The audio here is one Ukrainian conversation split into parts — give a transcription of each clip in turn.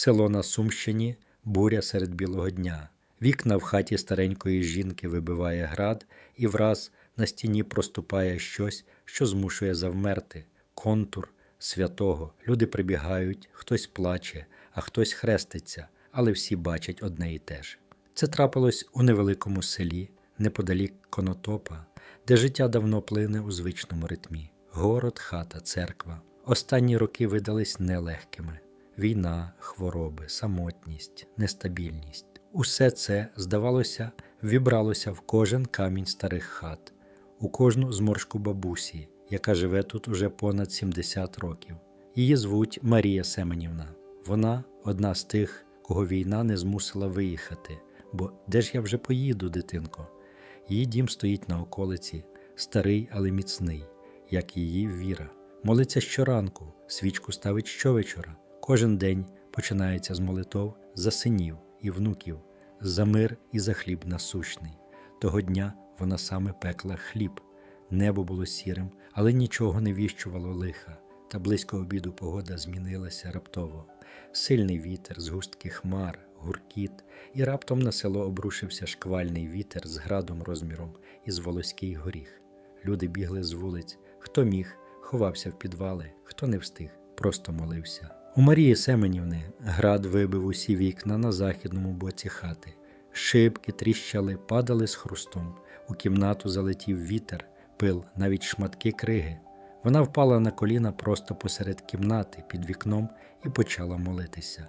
Село на Сумщині, буря серед білого дня. Вікна в хаті старенької жінки вибиває град, і враз на стіні проступає щось, що змушує завмерти. Контур святого. Люди прибігають, хтось плаче, а хтось хреститься, але всі бачать одне і те ж. Це трапилось у невеликому селі, неподалік Конотопа, де життя давно плине у звичному ритмі. Город, хата, церква. Останні роки видались нелегкими. Війна, хвороби, самотність, нестабільність. Усе це, здавалося, вібралося в кожен камінь старих хат, у кожну зморшку бабусі, яка живе тут уже понад 70 років. Її звуть Марія Семенівна. Вона одна з тих, кого війна не змусила виїхати. Бо де ж я вже поїду, дитинко? Її дім стоїть на околиці, старий, але міцний, як її віра. Молиться щоранку, свічку ставить щовечора. Кожен день починається з молитов за синів і внуків, за мир і за хліб насущний. Того дня вона саме пекла хліб. Небо було сірим, але нічого не віщувало лиха. Та близько обіду погода змінилася раптово. Сильний вітер, згустки хмар, гуркіт, і раптом на село обрушився шквальний вітер з градом розміром із волоський горіх. Люди бігли з вулиць, хто міг, ховався в підвали, хто не встиг, просто молився. У Марії Семенівни град вибив усі вікна на західному боці хати. Шибки тріщали, падали з хрустом. У кімнату залетів вітер, пил, навіть шматки криги. Вона впала на коліна просто посеред кімнати під вікном і почала молитися.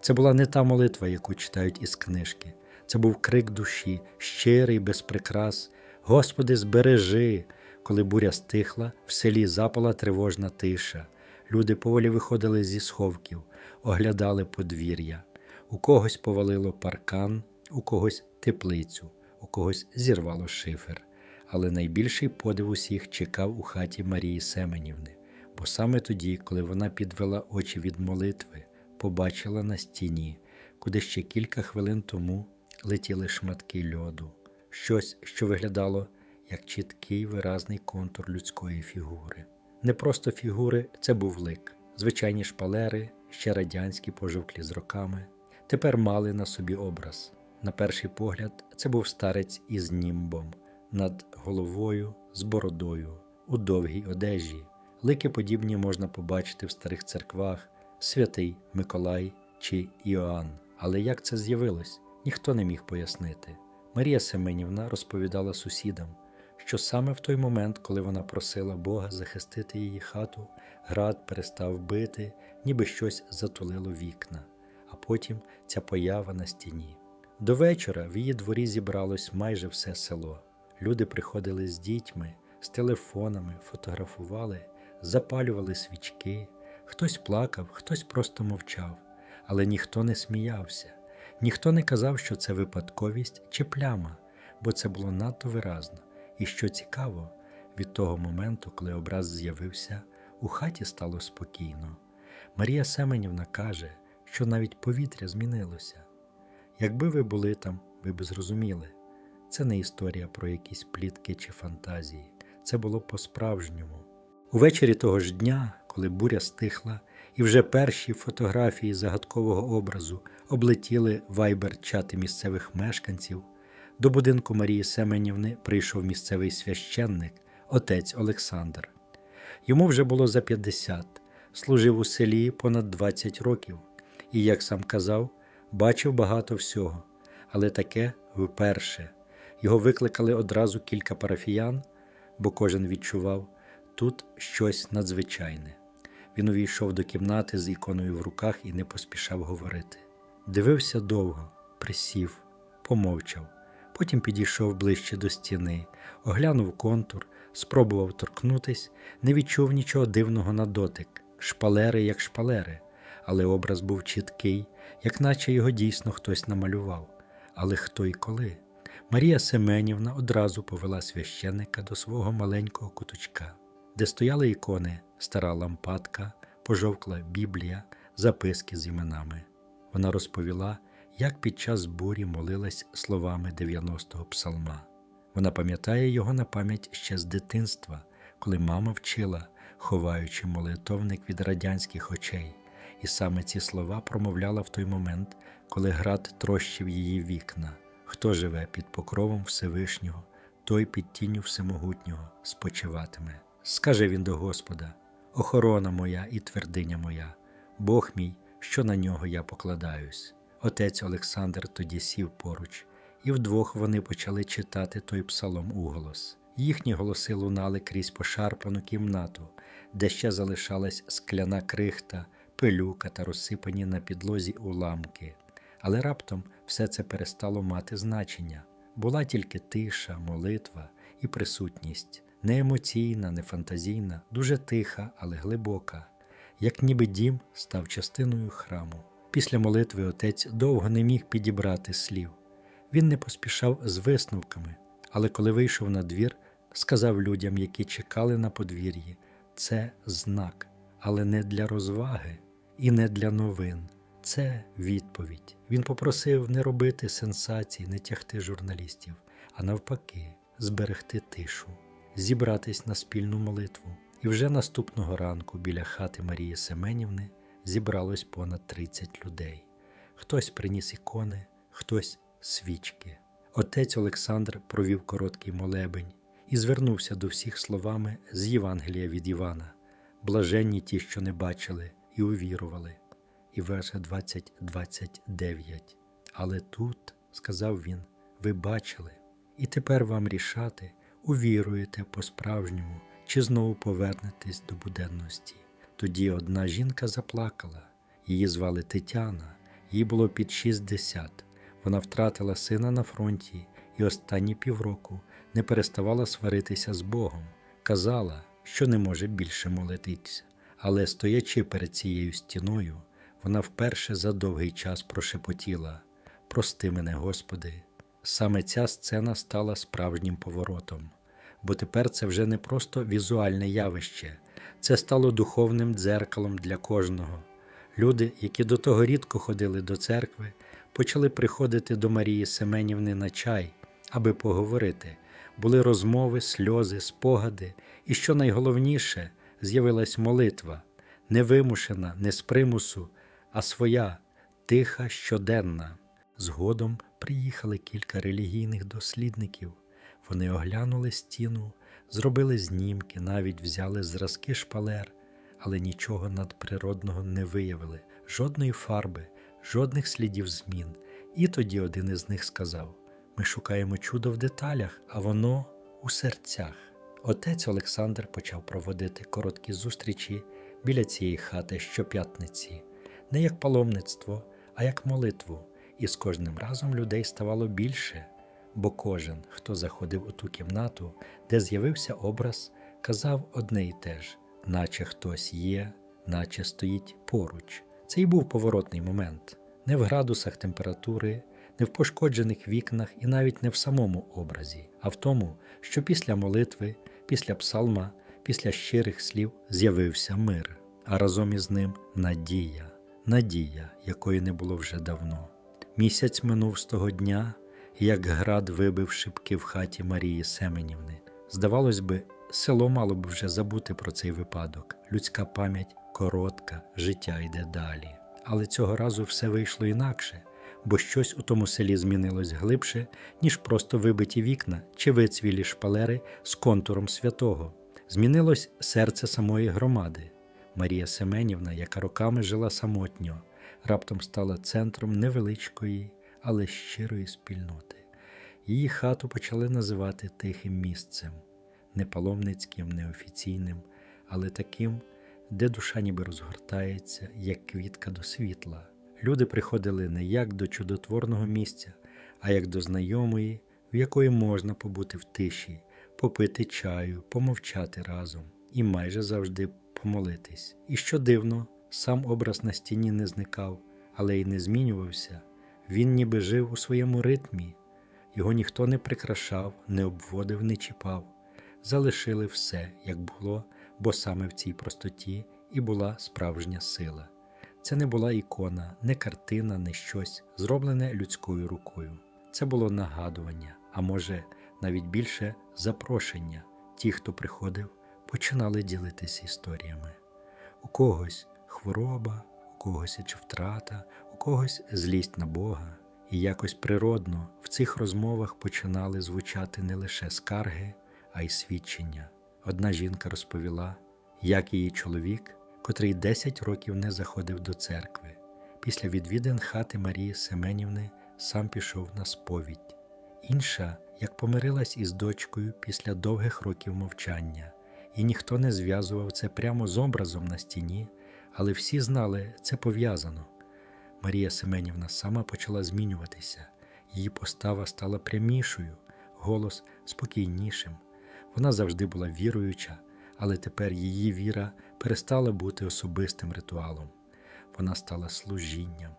Це була не та молитва, яку читають із книжки. Це був крик душі, щирий, без прикрас. Господи, збережи! Коли буря стихла, в селі запала тривожна тиша. Люди поволі виходили зі сховків, оглядали подвір'я. У когось повалило паркан, у когось теплицю, у когось зірвало шифер. Але найбільший подив усіх чекав у хаті Марії Семенівни, бо саме тоді, коли вона підвела очі від молитви, побачила на стіні, куди ще кілька хвилин тому летіли шматки льоду, щось, що виглядало як чіткий виразний контур людської фігури. Не просто фігури, це був лик, звичайні шпалери, ще радянські пожовклі з роками, тепер мали на собі образ. На перший погляд, це був старець із німбом, над головою, з бородою, у довгій одежі. Лики подібні можна побачити в старих церквах, святий Миколай чи Іоанн. Але як це з'явилось, ніхто не міг пояснити. Марія Семенівна розповідала сусідам, що саме в той момент, коли вона просила Бога захистити її хату, град перестав бити, ніби щось затулило вікна, а потім ця поява на стіні. До вечора в її дворі зібралось майже все село. Люди приходили з дітьми, з телефонами, фотографували, запалювали свічки. Хтось плакав, хтось просто мовчав, але ніхто не сміявся, ніхто не казав, що це випадковість чи пляма, бо це було надто виразно. І що цікаво, від того моменту, коли образ з'явився, у хаті стало спокійно. Марія Семенівна каже, що навіть повітря змінилося. Якби ви були там, ви б зрозуміли. Це не історія про якісь плітки чи фантазії, це було по-справжньому. Увечері того ж дня, коли буря стихла, і вже перші фотографії загадкового образу облетіли вайбер-чати місцевих мешканців, до будинку Марії Семенівни прийшов місцевий священник, отець Олександр. Йому вже було за 50, служив у селі понад 20 років і, як сам казав, бачив багато всього, але таке вперше. Його викликали одразу кілька парафіян, бо кожен відчував тут щось надзвичайне. Він увійшов до кімнати з іконою в руках і не поспішав говорити. Дивився довго, присів, помовчав, потім підійшов ближче до стіни, оглянув контур, спробував торкнутись, не відчув нічого дивного на дотик, шпалери як шпалери, але образ був чіткий, як наче його дійсно хтось намалював. Але хто і коли? Марія Семенівна одразу повела священника до свого маленького куточка, де стояли ікони, стара лампадка, пожовкла Біблія, записки з іменами. Вона розповіла, як під час бурі молилась словами 90-го псалма. Вона пам'ятає його на пам'ять ще з дитинства, коли мама вчила, ховаючи молитовник від радянських очей, І саме ці слова промовляла в той момент, коли град трощив її вікна. Хто живе під покровом Всевишнього, той під тінню Всемогутнього спочиватиме. Скаже він до Господа: Охорона моя і твердиня моя, Бог мій, що на нього я покладаюсь. Отець Олександр тоді сів поруч, і вдвох вони почали читати той псалом уголос. Їхні голоси лунали крізь пошарпану кімнату, де ще залишалась скляна крихта, пилюка та розсипані на підлозі уламки. Але раптом все це перестало мати значення. Була тільки тиша, молитва і присутність, не емоційна, не фантазійна, дуже тиха, але глибока, як ніби дім став частиною храму. Після молитви отець довго не міг підібрати слів. Він не поспішав з висновками, але коли вийшов на двір, сказав людям, які чекали на подвір'ї, це знак, але не для розваги і не для новин. Це відповідь. Він попросив не робити сенсацій, не тягти журналістів, а навпаки, зберегти тишу, зібратись на спільну молитву. І вже наступного ранку біля хати Марії Семенівни зібралось понад 30 людей. Хтось приніс ікони, хтось свічки. Отець Олександр провів короткий молебень і звернувся до всіх словами з Євангелія від Івана, блаженні ті, що не бачили і увірували. І верша 20-29. Але тут, сказав він, ви бачили, і тепер вам рішати, увіруєте по-справжньому чи знову повернетесь до буденності. Тоді одна жінка заплакала, її звали Тетяна, їй було під 60. Вона втратила сина на фронті і останні півроку не переставала сваритися з Богом, казала, що не може більше молитися, але стоячи перед цією стіною, вона вперше за довгий час прошепотіла. Прости мене, Господи. Саме ця сцена стала справжнім поворотом, бо тепер це вже не просто візуальне явище, це стало духовним дзеркалом для кожного. Люди, які до того рідко ходили до церкви, почали приходити до Марії Семенівни на чай, аби поговорити. Були розмови, сльози, спогади, і, що найголовніше, з'явилась молитва, не вимушена, не з примусу, а своя, тиха, щоденна. Згодом приїхали кілька релігійних дослідників. Вони оглянули стіну, зробили знімки, навіть взяли зразки шпалер, але нічого надприродного не виявили, жодної фарби, жодних слідів змін. І тоді один із них сказав: Ми шукаємо чудо в деталях, а воно у серцях. Отець Олександр почав проводити короткі зустрічі біля цієї хати щоп'ятниці, не як паломництво, а як молитву, і з кожним разом людей ставало більше, бо кожен, хто заходив у ту кімнату, де з'явився образ, казав одне й те ж, наче хтось є, наче стоїть поруч. Це й був поворотний момент, не в градусах температури, не в пошкоджених вікнах і навіть не в самому образі, а в тому, що після молитви, після псалма, після щирих слів з'явився мир, а разом із ним надія, надія, якої не було вже давно. Місяць минув з того дня, як град вибив шибки в хаті Марії Семенівни. Здавалось би, село мало б вже забути про цей випадок. Людська пам'ять коротка, життя йде далі. Але цього разу все вийшло інакше, бо щось у тому селі змінилось глибше, ніж просто вибиті вікна чи вицвілі шпалери з контуром святого. Змінилось серце самої громади. Марія Семенівна, яка роками жила самотньо, раптом стала центром невеличкої, але щирої спільноти. Її хату почали називати тихим місцем, не паломницьким, не офіційним, але таким, де душа ніби розгортається, як квітка до світла. Люди приходили не як до чудотворного місця, а як до знайомої, в якої можна побути в тиші, попити чаю, помовчати разом і майже завжди помолитись. І що дивно, сам образ на стіні не зникав, але й не змінювався. Він ніби жив у своєму ритмі, його ніхто не прикрашав, не обводив, не чіпав. Залишили все, як було, бо саме в цій простоті і була справжня сила. Це не була ікона, не картина, не щось, зроблене людською рукою. Це було нагадування, а може, навіть більше запрошення. Ті, хто приходив, починали ділитися історіями. У когось хвороба, у когось чи втрата, когось злість на Бога. І якось природно в цих розмовах починали звучати не лише скарги, а й свідчення. Одна жінка розповіла, як її чоловік, котрий 10 років не заходив до церкви, після відвідин хати Марії Семенівни сам пішов на сповідь. Інша, як помирилась із дочкою після довгих років мовчання, і ніхто не зв'язував це прямо з образом на стіні, але всі знали, це пов'язано. Марія Семенівна сама почала змінюватися, її постава стала прямішою, голос спокійнішим. Вона завжди була віруюча, але тепер її віра перестала бути особистим ритуалом. Вона стала служінням.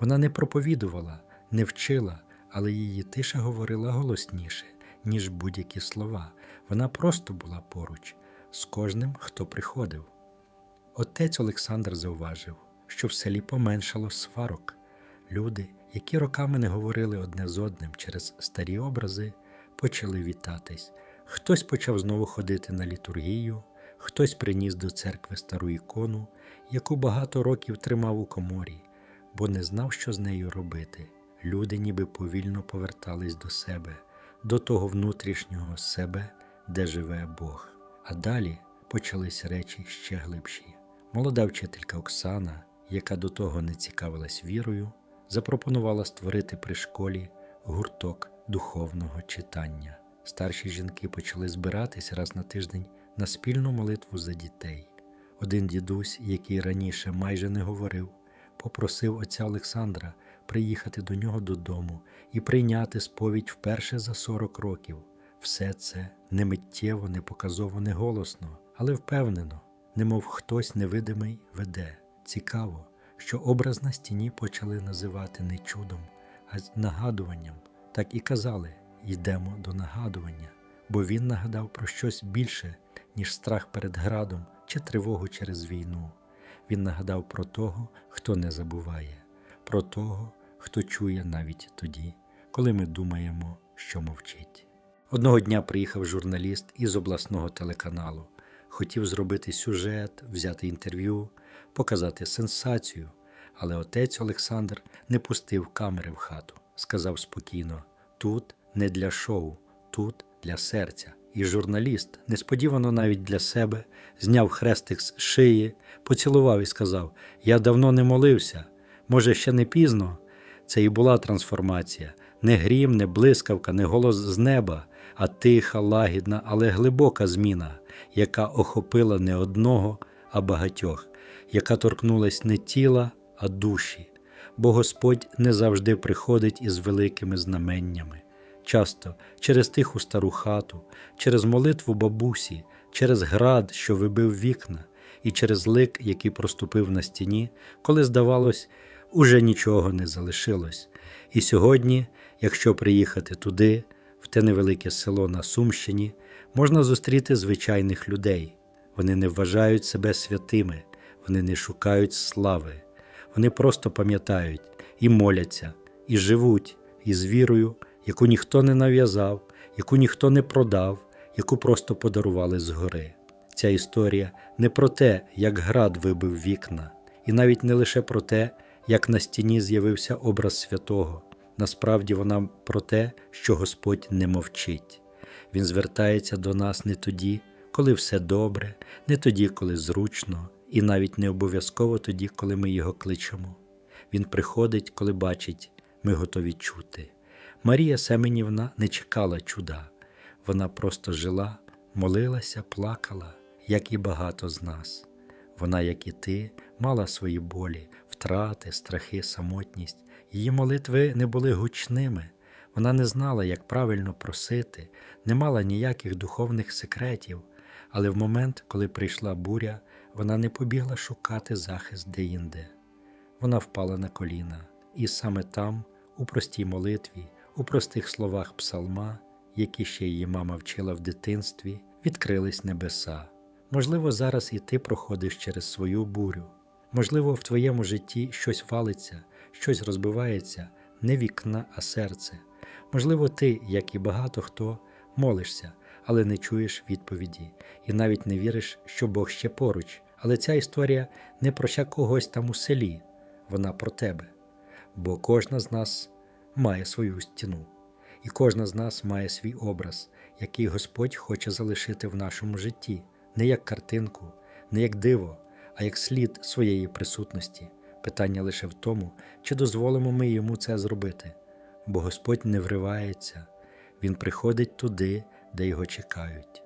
Вона не проповідувала, не вчила, але її тиша говорила голосніше, ніж будь-які слова. Вона просто була поруч з кожним, хто приходив. Отець Олександр зауважив, що в селі поменшало сварок. Люди, які роками не говорили одне з одним через старі образи, почали вітатись. Хтось почав знову ходити на літургію, хтось приніс до церкви стару ікону, яку багато років тримав у коморі, бо не знав, що з нею робити. Люди ніби повільно повертались до себе, до того внутрішнього себе, де живе Бог. А далі почались речі ще глибші. Молода вчителька Оксана, яка до того не цікавилась вірою, запропонувала створити при школі гурток духовного читання. Старші жінки почали збиратись раз на тиждень на спільну молитву за дітей. Один дідусь, який раніше майже не говорив, попросив отця Олександра приїхати до нього додому і прийняти сповідь вперше за 40 років. Все це не миттєво, не показово, не голосно, але впевнено, немов хтось невидимий веде. Цікаво, що образ на стіні почали називати не чудом, а нагадуванням. Так і казали йдемо до нагадування, бо він нагадав про щось більше, ніж страх перед градом чи тривогу через війну. Він нагадав про того, хто не забуває, про того, хто чує навіть тоді, коли ми думаємо, що мовчить. Одного дня приїхав журналіст із обласного телеканалу, хотів зробити сюжет, взяти інтерв'ю, показати сенсацію, але отець Олександр не пустив камери в хату, сказав спокійно: тут не для шоу, тут для серця. І журналіст, несподівано навіть для себе, зняв хрестик з шиї, поцілував і сказав: Я давно не молився, може, ще не пізно. Це і була трансформація, не грім, не блискавка, не голос з неба, а тиха, лагідна, але глибока зміна, яка охопила не одного, а багатьох, яка торкнулась не тіла, а душі. Бо Господь не завжди приходить із великими знаменнями. Часто через тиху стару хату, через молитву бабусі, через град, що вибив вікна, і через лик, який проступив на стіні, коли, здавалось, уже нічого не залишилось. І сьогодні, якщо приїхати туди, в те невелике село на Сумщині, можна зустріти звичайних людей. Вони не вважають себе святими, вони не шукають слави, вони просто пам'ятають і моляться, і живуть із вірою, яку ніхто не нав'язав, яку ніхто не продав, яку просто подарували згори. Ця історія не про те, як град вибив вікна, і навіть не лише про те, як на стіні з'явився образ святого. Насправді вона про те, що Господь не мовчить. Він звертається до нас не тоді, коли все добре, не тоді, коли зручно, і навіть не обов'язково тоді, коли ми його кличемо. Він приходить, коли бачить, ми готові чути. Марія Семенівна не чекала чуда, вона просто жила, молилася, плакала, як і багато з нас. Вона, як і ти, мала свої болі, втрати, страхи, самотність. Її молитви не були гучними, вона не знала, як правильно просити, не мала ніяких духовних секретів, але в момент, коли прийшла буря, вона не побігла шукати захист деінде. Вона впала на коліна, і саме там, у простій молитві, у простих словах псалма, які ще її мама вчила в дитинстві, відкрились небеса. Можливо, зараз і ти проходиш через свою бурю. Можливо, в твоєму житті щось валиться, щось розбивається, не вікна, а серце. Можливо, ти, як і багато хто, молишся, але не чуєш відповіді, і навіть не віриш, що Бог ще поруч, Але ця історія не про ще когось там у селі, вона про тебе. Бо кожна з нас має свою стіну, і кожна з нас має свій образ, який Господь хоче залишити в нашому житті, не як картинку, не як диво, а як слід своєї присутності. Питання лише в тому, чи дозволимо ми йому це зробити. Бо Господь не вривається, Він приходить туди, де його чекають.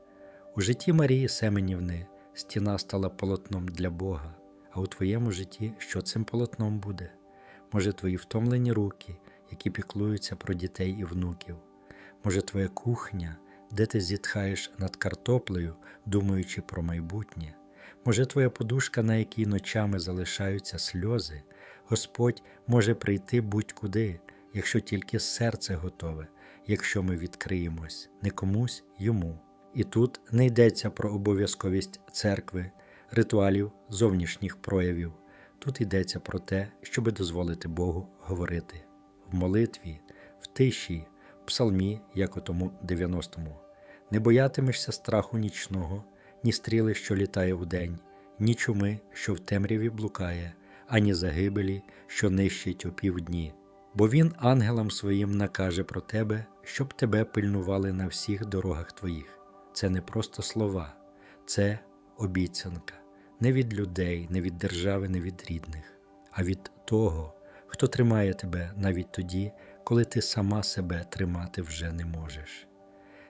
У житті Марії Семенівни стіна стала полотном для Бога, а у твоєму житті що цим полотном буде? Може, твої втомлені руки, які піклуються про дітей і внуків, може, твоя кухня, де ти зітхаєш над картоплею, думаючи про майбутнє, може, твоя подушка, на якій ночами залишаються сльози, Господь може прийти будь-куди, якщо тільки серце готове, якщо ми відкриємось не комусь йому. І тут не йдеться про обов'язковість церкви, ритуалів, зовнішніх проявів. Тут йдеться про те, щоби дозволити Богу говорити в молитві, в тиші, в псалмі, як у тому 90-му. Не боятимешся страху нічного, ні стріли, що літає удень, ні чуми, що в темряві блукає, ані загибелі, що нищить у півдні. Бо він ангелам своїм накаже про тебе, щоб тебе пильнували на всіх дорогах твоїх. Це не просто слова, це обіцянка не від людей, не від держави, не від рідних, а від того, хто тримає тебе навіть тоді, коли ти сама себе тримати вже не можеш.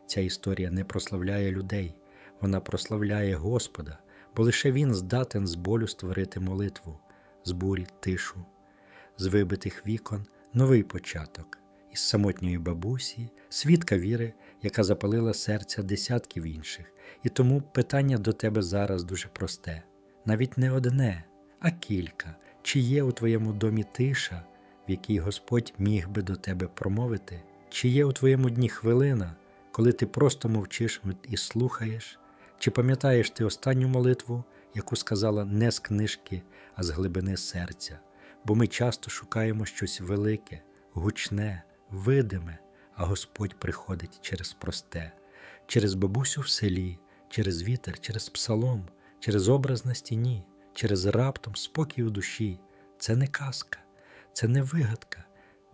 Ця історія не прославляє людей, вона прославляє Господа, бо лише Він здатен з болю створити молитву, з бурі тишу, з вибитих вікон новий початок, із самотньої бабусі, свідка віри, яка запалила серця десятків інших. І тому питання до тебе зараз дуже просте навіть не одне, а кілька. Чи є у твоєму домі тиша, в якій Господь міг би до тебе промовити? Чи є у твоєму дні хвилина, коли ти просто мовчиш і слухаєш? Чи пам'ятаєш ти останню молитву, яку сказала не з книжки, а з глибини серця? Бо ми часто шукаємо щось велике, гучне, видиме, а Господь приходить через просте, через бабусю в селі, через вітер, через псалом через образ на стіні, через раптом спокій у душі. Це не казка, це не вигадка,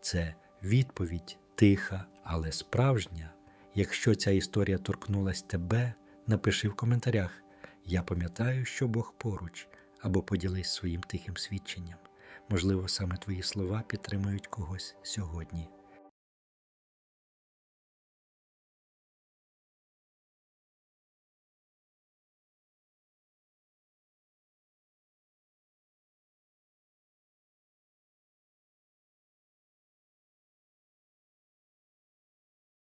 це відповідь тиха, але справжня. Якщо ця історія торкнулась тебе, напиши в коментарях. Я пам'ятаю, що Бог поруч, або поділись своїм тихим свідченням. Можливо, саме твої слова підтримують когось сьогодні.